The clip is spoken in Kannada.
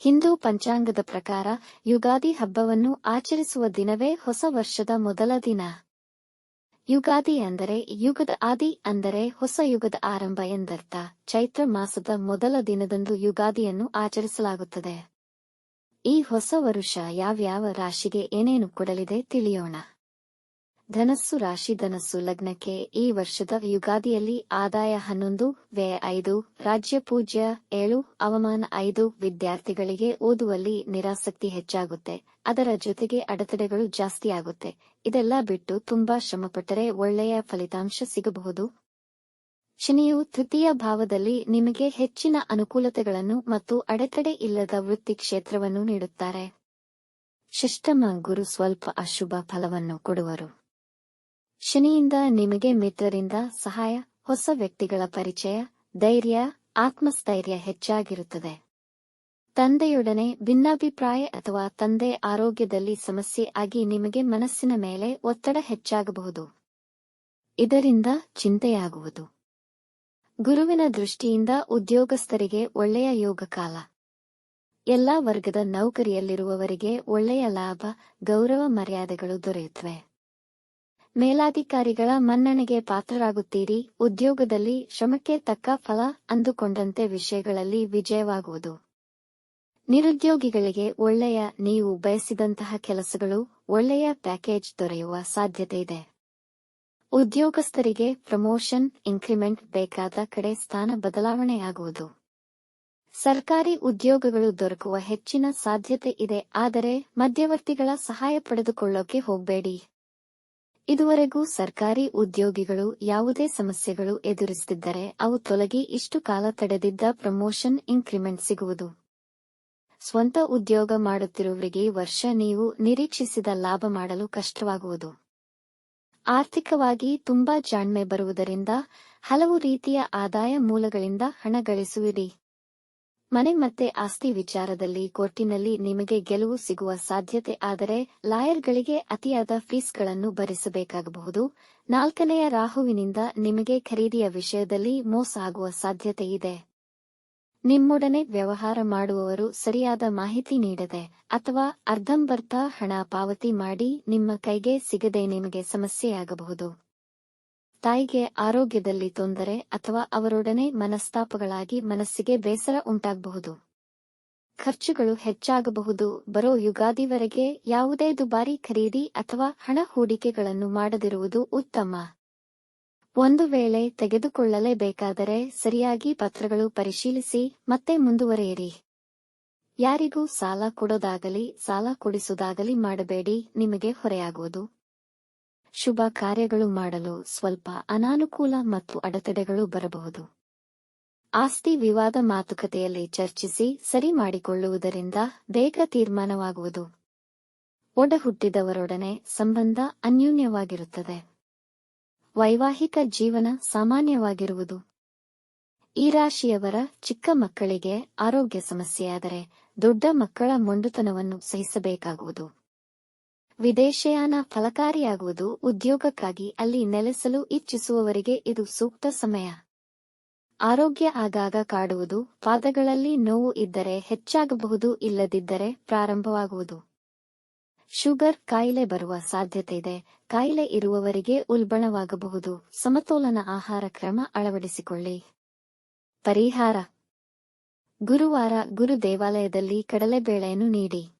ಹಿಂದೂ ಪಂಚಾಂಗದ ಪ್ರಕಾರ ಯುಗಾದಿ ಹಬ್ಬವನ್ನು ಆಚರಿಸುವ ದಿನವೇ ಹೊಸ ವರ್ಷದ ಮೊದಲ ದಿನ. ಯುಗಾದಿ ಅಂದರೆ ಯುಗದ ಆದಿ ಅಂದರೆ ಹೊಸ ಯುಗದ ಆರಂಭ ಎಂದರ್ಥ. ಚೈತ್ರ ಮಾಸದ ಮೊದಲ ದಿನದಂದು ಯುಗಾದಿಯನ್ನು ಆಚರಿಸಲಾಗುತ್ತದೆ. ಈ ಹೊಸ ವರುಷ ಯಾವ್ಯಾವ ರಾಶಿಗೆ ಏನೇನು ಕೊಡಲಿದೆ ತಿಳಿಯೋಣ. ಧನಸ್ಸು ರಾಶಿ ಧನಸ್ಸು ಲಗ್ನಕ್ಕೆ ಈ ವರ್ಷದ ಯುಗಾದಿಯಲ್ಲಿ ಆದಾಯ ಹನ್ನೊಂದು, ವ್ಯಯ ಐದು, ರಾಜ್ಯ ಪೂಜ್ಯ ಏಳು, ಅವಮಾನ ಐದು ವಿದ್ಯಾರ್ಥಿಗಳಿಗೆ ಓದುವಲ್ಲಿ ನಿರಾಸಕ್ತಿ ಹೆಚ್ಚಾಗುತ್ತೆ. ಅದರ ಜೊತೆಗೆ ಅಡೆತಡೆಗಳು ಜಾಸ್ತಿ ಆಗುತ್ತೆ ಇದೆಲ್ಲ ಬಿಟ್ಟು ತುಂಬಾ ಶ್ರಮಪಟ್ಟರೆ ಒಳ್ಳೆಯ ಫಲಿತಾಂಶ ಸಿಗಬಹುದು. ಶನಿಯು ತೃತೀಯ ಭಾವದಲ್ಲಿ ನಿಮಗೆ ಹೆಚ್ಚಿನ ಅನುಕೂಲತೆಗಳನ್ನು ಮತ್ತು ಅಡೆತಡೆ ಇಲ್ಲದ ವೃತ್ತಿ ಕ್ಷೇತ್ರವನ್ನು ನೀಡುತ್ತಾರೆ. ಶಿಷ್ಟಮ ಗುರು ಸ್ವಲ್ಪ ಅಶುಭ ಫಲವನ್ನು ಕೊಡುವರು. ಶನಿಯಿಂದ ನಿಮಗೆ ಮಿತ್ರರಿಂದ ಸಹಾಯ, ಹೊಸ ವ್ಯಕ್ತಿಗಳ ಪರಿಚಯ, ಧೈರ್ಯ, ಆತ್ಮಸ್ಥೈರ್ಯ ಹೆಚ್ಚಾಗಿರುತ್ತದೆ. ತಂದೆಯೊಡನೆ ಭಿನ್ನಾಭಿಪ್ರಾಯ ಅಥವಾ ತಂದೆ ಆರೋಗ್ಯದಲ್ಲಿ ಸಮಸ್ಯೆ ಆಗಿ ನಿಮಗೆ ಮನಸ್ಸಿನ ಮೇಲೆ ಒತ್ತಡ ಹೆಚ್ಚಾಗಬಹುದು. ಇದರಿಂದ ಚಿಂತೆಯಾಗುವುದು. ಗುರುವಿನ ದೃಷ್ಟಿಯಿಂದ ಉದ್ಯೋಗಸ್ಥರಿಗೆ ಒಳ್ಳೆಯ ಯೋಗ ಕಾಲ. ಎಲ್ಲಾ ವರ್ಗದ ನೌಕರಿಯಲ್ಲಿರುವವರಿಗೆ ಒಳ್ಳೆಯ ಲಾಭ, ಗೌರವ ಮರ್ಯಾದೆಗಳು ದೊರೆಯುತ್ತವೆ. ಮೇಲಾಧಿಕಾರಿಗಳ ಮನ್ನಣೆಗೆ ಪಾತ್ರರಾಗುತ್ತೀರಿ. ಉದ್ಯೋಗದಲ್ಲಿ ಶ್ರಮಕ್ಕೆ ತಕ್ಕ ಫಲ ಅಂದುಕೊಂಡಂತೆ ವಿಷಯಗಳಲ್ಲಿ ವಿಜಯವಾಗುವುದು. ನಿರುದ್ಯೋಗಿಗಳಿಗೆ ಒಳ್ಳೆಯ ನೀವು ಬಯಸಿದಂತಹ ಕೆಲಸಗಳು, ಒಳ್ಳೆಯ ಪ್ಯಾಕೇಜ್ ದೊರೆಯುವ ಸಾಧ್ಯತೆ ಇದೆ. ಉದ್ಯೋಗಸ್ಥರಿಗೆ ಪ್ರಮೋಷನ್, ಇನ್ಕ್ರಿಮೆಂಟ್ ಬೇಕಾದ ಕಡೆ ಸ್ಥಾನ ಬದಲಾವಣೆಯಾಗುವುದು. ಸರ್ಕಾರಿ ಉದ್ಯೋಗಗಳು ದೊರಕುವ ಹೆಚ್ಚಿನ ಸಾಧ್ಯತೆ ಇದೆ, ಆದರೆ ಮಧ್ಯವರ್ತಿಗಳ ಸಹಾಯ ಪಡೆದುಕೊಳ್ಳೋಕೆ ಹೋಗಬೇಡಿ. ಇದುವರೆಗೂ ಸರ್ಕಾರಿ ಉದ್ಯೋಗಿಗಳು ಯಾವುದೇ ಸಮಸ್ಯೆಗಳು ಎದುರಿಸುತ್ತಿದ್ದರೆ ಅವು ತೊಲಗಿ ಇಷ್ಟು ಕಾಲ ತಡೆದಿದ್ದ ಪ್ರಮೋಷನ್ ಇನ್ಕ್ರಿಮೆಂಟ್ ಸಿಗುವುದು. ಸ್ವಂತ ಉದ್ಯೋಗ ಮಾಡುತ್ತಿರುವವರಿಗೆ ವರ್ಷ ನೀವು ನಿರೀಕ್ಷಿಸಿದ ಲಾಭ ಮಾಡಲು ಕಷ್ಟವಾಗುವುದು. ಆರ್ಥಿಕವಾಗಿ ತುಂಬಾ ಜಾಣ್ಮೆ ಬರುವುದರಿಂದ ಹಲವು ರೀತಿಯ ಆದಾಯ ಮೂಲಗಳಿಂದ ಹಣ ಗಳಿಸುವಿರಿ. ಮನೆ ಮತ್ತೆ ಆಸ್ತಿ ವಿಚಾರದಲ್ಲಿ ಕೋರ್ಟಿನಲ್ಲಿ ನಿಮಗೆ ಗೆಲುವು ಸಿಗುವ ಸಾಧ್ಯತೆ ಆದರೆ ಲಾಯರ್ಗಳಿಗೆ ಅತಿಯಾದ ಫೀಸ್ಗಳನ್ನು ಭರಿಸಬೇಕಾಗಬಹುದು. ನಾಲ್ಕನೆಯ ರಾಹುವಿನಿಂದ ನಿಮಗೆ ಖರೀದಿಯ ವಿಷಯದಲ್ಲಿ ಮೋಸ ಆಗುವ ಸಾಧ್ಯತೆ ಇದೆ. ನಿಮ್ಮೊಡನೆ ವ್ಯವಹಾರ ಮಾಡುವವರು ಸರಿಯಾದ ಮಾಹಿತಿ ನೀಡದೆ ಅಥವಾ ಅರ್ಧಂಬರ್ಧ ಹಣ ಪಾವತಿ ಮಾಡಿ ನಿಮ್ಮ ಕೈಗೆ ಸಿಗದೆ ನಿಮಗೆ ಸಮಸ್ಯೆಯಾಗಬಹುದು. ತಾಯಿಗೆ ಆರೋಗ್ಯದಲ್ಲಿ ತೊಂದರೆ ಅಥವಾ ಅವರೊಡನೆ ಮನಸ್ತಾಪಗಳಾಗಿ ಮನಸ್ಸಿಗೆ ಬೇಸರ ಉಂಟಾಗಬಹುದು. ಖರ್ಚುಗಳು ಹೆಚ್ಚಾಗಬಹುದು. ಬರೋ ಯುಗಾದಿವರೆಗೆ ಯಾವುದೇ ದುಬಾರಿ ಖರೀದಿ ಅಥವಾ ಹಣ ಹೂಡಿಕೆಗಳನ್ನು ಮಾಡದಿರುವುದು ಉತ್ತಮ. ಒಂದು ವೇಳೆ ತೆಗೆದುಕೊಳ್ಳಲೇಬೇಕಾದರೆ ಸರಿಯಾಗಿ ಪತ್ರಗಳು ಪರಿಶೀಲಿಸಿ ಮತ್ತೆ ಮುಂದುವರೆಯಿರಿ. ಯಾರಿಗೂ ಸಾಲ ಕೊಡೋದಾಗಲಿ, ಸಾಲ ಕೊಡಿಸುವುದಾಗಲಿ ಮಾಡಬೇಡಿ. ನಿಮಗೆ ಹೊರೆಯಾಗುವುದು. ಶುಭ ಕಾರ್ಯಗಳು ಮಾಡಲು ಸ್ವಲ್ಪ ಅನಾನುಕೂಲ ಮತ್ತು ಅಡೆತಡೆಗಳು ಬರಬಹುದು. ಆಸ್ತಿ ವಿವಾದ ಮಾತುಕತೆಯಲ್ಲಿ ಚರ್ಚಿಸಿ ಸರಿ ಮಾಡಿಕೊಳ್ಳುವುದರಿಂದ ಬೇಗ ತೀರ್ಮಾನವಾಗುವುದು. ಒಡ ಹುಟ್ಟಿದವರೊಡನೆ ಸಂಬಂಧ ಅನ್ಯೂನ್ಯವಾಗಿರುತ್ತದೆ. ವೈವಾಹಿಕ ಜೀವನ ಸಾಮಾನ್ಯವಾಗಿರುವುದು. ಈ ರಾಶಿಯವರ ಚಿಕ್ಕ ಮಕ್ಕಳಿಗೆ ಆರೋಗ್ಯ ಸಮಸ್ಯೆಯಾದರೆ ದೊಡ್ಡ ಮಕ್ಕಳ ಮೊಂಡುತನವನ್ನು ಸಹಿಸಬೇಕಾಗುವುದು. ವಿದೇಶಯಾನ ಫಲಕಾರಿಯಾಗುವುದು ಉದ್ಯೋಗಕ್ಕಾಗಿ ಅಲ್ಲಿ ನೆಲೆಸಲು ಇಚ್ಛಿಸುವವರಿಗೆ ಇದು ಸೂಕ್ತ ಸಮಯ. ಆರೋಗ್ಯ ಆಗಾಗ ಕಾಡುವುದು, ಪಾದಗಳಲ್ಲಿ ನೋವು ಇದ್ದರೆ ಹೆಚ್ಚಾಗಬಹುದು ಇಲ್ಲದಿದ್ದರೆ ಪ್ರಾರಂಭವಾಗುವುದು. ಶುಗರ್ ಕಾಯಿಲೆ ಬರುವ ಸಾಧ್ಯತೆ ಇದೆ, ಕಾಯಿಲೆ ಇರುವವರಿಗೆ ಉಲ್ಬಣವಾಗಬಹುದು, ಸಮತೋಲನ ಆಹಾರ ಕ್ರಮ ಅಳವಡಿಸಿಕೊಳ್ಳಿ. ಪರಿಹಾರ. ಗುರುವಾರ ಗುರು ದೇವಾಲಯದಲ್ಲಿ ಕಡಲೆಬೇಳೆಯನ್ನು ನೀಡಿ.